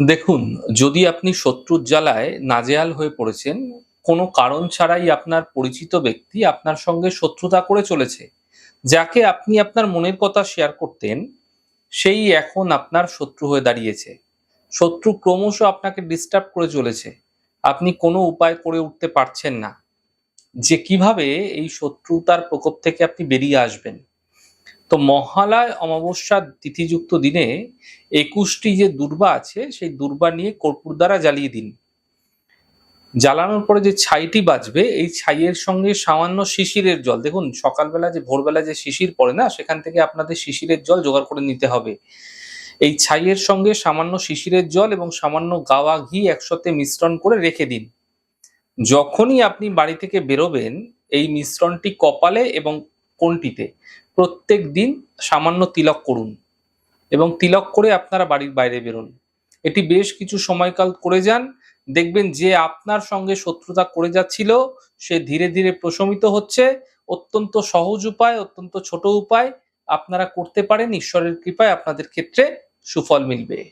দেখুন, যদি আপনি শত্রুর জ্বালায় নাজেহাল হয়ে পড়েছেন, কোনো কারণ ছাড়াই আপনার পরিচিত ব্যক্তি আপনার সঙ্গে শত্রুতা করে চলেছে। যাকে আপনি আপনার মনের কথা শেয়ার করতেন, সেই এখন আপনার শত্রু হয়ে দাঁড়িয়েছে। শত্রু ক্রমশ আপনাকে ডিস্টার্ব করে চলেছে। আপনি কোনো উপায় করে উঠতে পারছেন না। যে কীভাবে এই শত্রুতার প্রকোপ থেকে আপনি বেরিয়ে আসবেন? তো মহালয় অমাবস্যার তিথিযুক্ত দিনে একুশটি যে দুর্বা আছে, সেই দুর্বা নিয়ে কর্পূর দ্বারা জ্বালিয়ে দিন। জ্বালানোর পরে যে ছাইটি বাজবে, এই ছাইয়ের সঙ্গে সামান্য শিশিরের জল। দেখুন, সকালবেলা যে, ভোরবেলা যে শিশির পড়ে না, সেখান থেকে আপনাদের শিশিরের জল জোগাড় করে নিতে হবে। এই ছাইয়ের সঙ্গে সামান্য শিশিরের জল এবং সামান্য গাওয়া ঘি একসাথে মিশ্রণ করে রেখে দিন। যখনই আপনি বাড়ি থেকে বেরোবেন, এই মিশ্রণটি কপালে এবং কোনটিতে? প্রত্যেক দিন সামান্য তিলক করুন এবং তিলক করে আপনারা বাড়ির বাইরে বেরোন। এটি বেশ কিছু সময়কাল করে যান। দেখবেন যে আপনার সঙ্গে শত্রুতা করে যাচ্ছিল, সে ধীরে ধীরে প্রশমিত হচ্ছে। অত্যন্ত সহজ উপায়, অত্যন্ত ছোট উপায়। আপনারা করতে পারেন, ঈশ্বরের কৃপায় আপনাদের ক্ষেত্রে সুফল মিলবে।